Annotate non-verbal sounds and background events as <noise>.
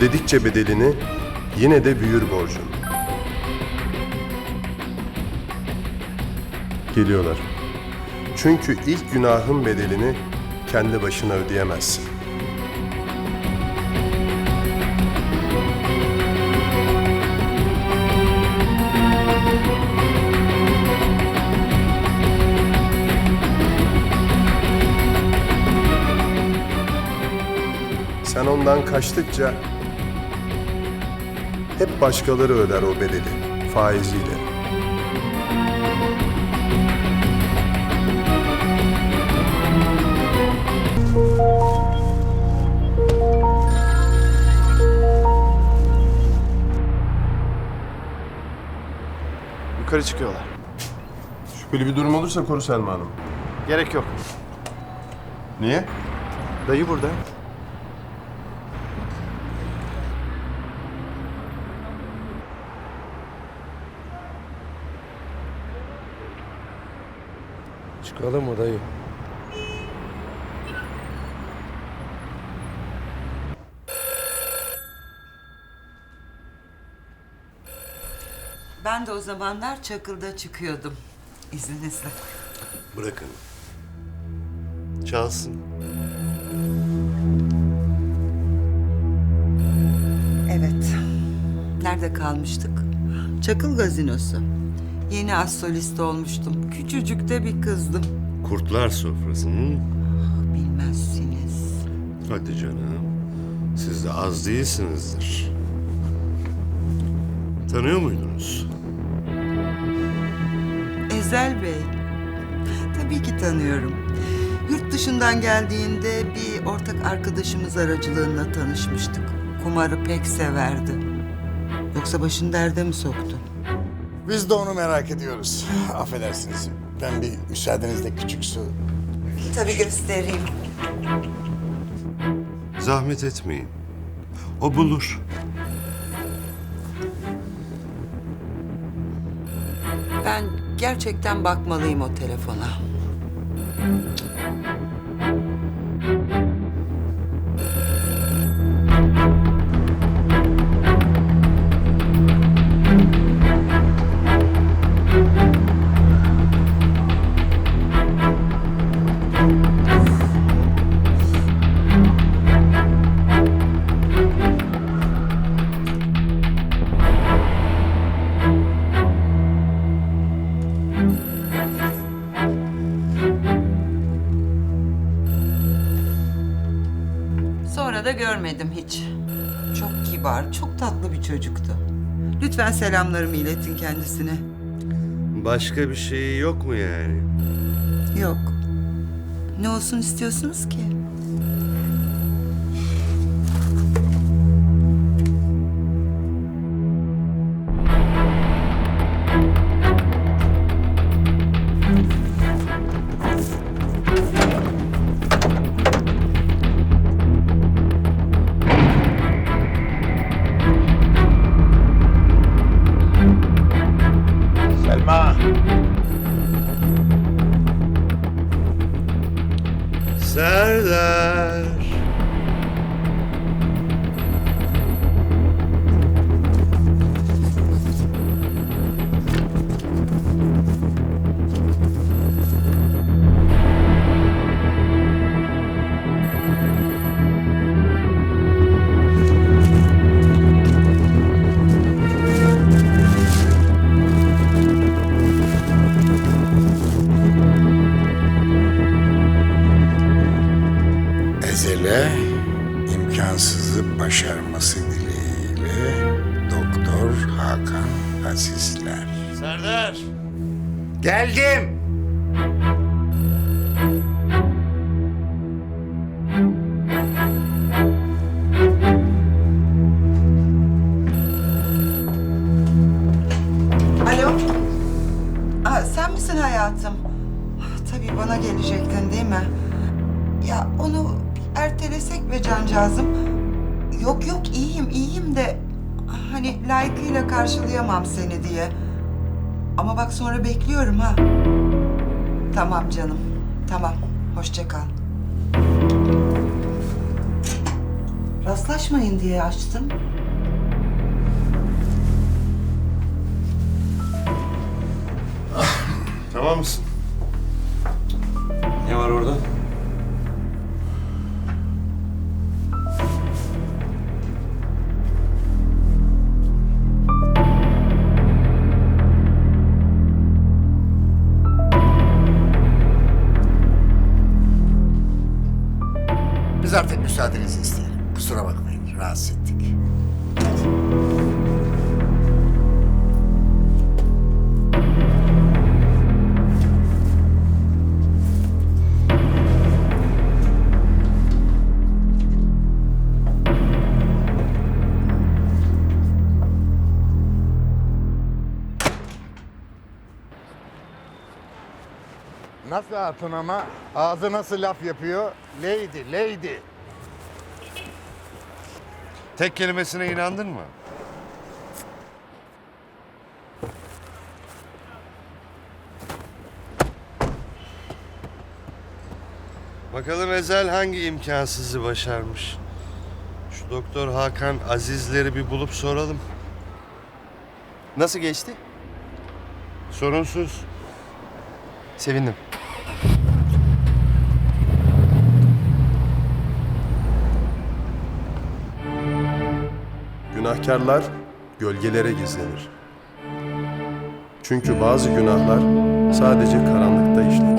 Ödedikçe bedelini yine de büyür borcun. Geliyorlar. Çünkü ilk günahın bedelini kendi başına ödeyemezsin. Sen ondan kaçtıkça hep başkaları öder o bedeli faiziyle. Yukarı çıkıyorlar. Şüpheli bir durum olursa koru Selma Hanım. Gerek yok. Niye? Dayı burada. Çıkalım mı dayı? Ben de o zamanlar Çakıl'da çıkıyordum. İzninizle. Bırakın. Çalsın. Evet. Nerede kalmıştık? Çakıl gazinosu. Yeni az solist olmuştum. Küçücük de bir kızdım. Kurtlar sofrası mı? Bilmezsiniz. Hadi canım. Siz de az değilsinizdir. Tanıyor muydunuz? Ezel Bey. Tabii ki tanıyorum. Yurt dışından geldiğinde bir ortak arkadaşımız aracılığıyla tanışmıştık. Kumarı pek severdi. Yoksa başını derde mi soktu? Biz de onu merak ediyoruz. <sighs> Affedersiniz. Ben bir müsaadenizle küçük su... Tabii göstereyim. Zahmet etmeyin. O bulur. Ben gerçekten bakmalıyım o telefona. Sonra da görmedim hiç. Çok kibar, çok tatlı bir çocuktu. Lütfen selamlarımı iletin kendisine. Başka bir şey yok mu yani? Yok. Ne olsun istiyorsunuz ki? Serdar. Ezel'e imkansızı başarması dileğiyle Doktor Hakan Azizler. Serdar. Geldim! Alo? Aa, sen misin hayatım? Ah, Tabii bana gelecektin değil mi? Ya onu ertelesek be cancağızım. Yok yok iyiyim iyiyim de hani layıkıyla karşılayamam seni diye. Ama bak sonra bekliyorum ha. Tamam canım. Tamam. Hoşça kal. Rastlaş ulaşmayın diye açtım. Tamam mısın? Ne var orada? Nasıl hatun ama? Ağzı nasıl laf yapıyor? Lady, lady. Tek kelimesine inandın mı? Bakalım Ezel hangi imkansızı başarmış. Şu doktor Hakan Azizleri bir bulup soralım. Nasıl geçti? Sorunsuz. Sevindim. Günahkarlar gölgelere gizlenir. Çünkü bazı günahlar sadece karanlıkta işlenir.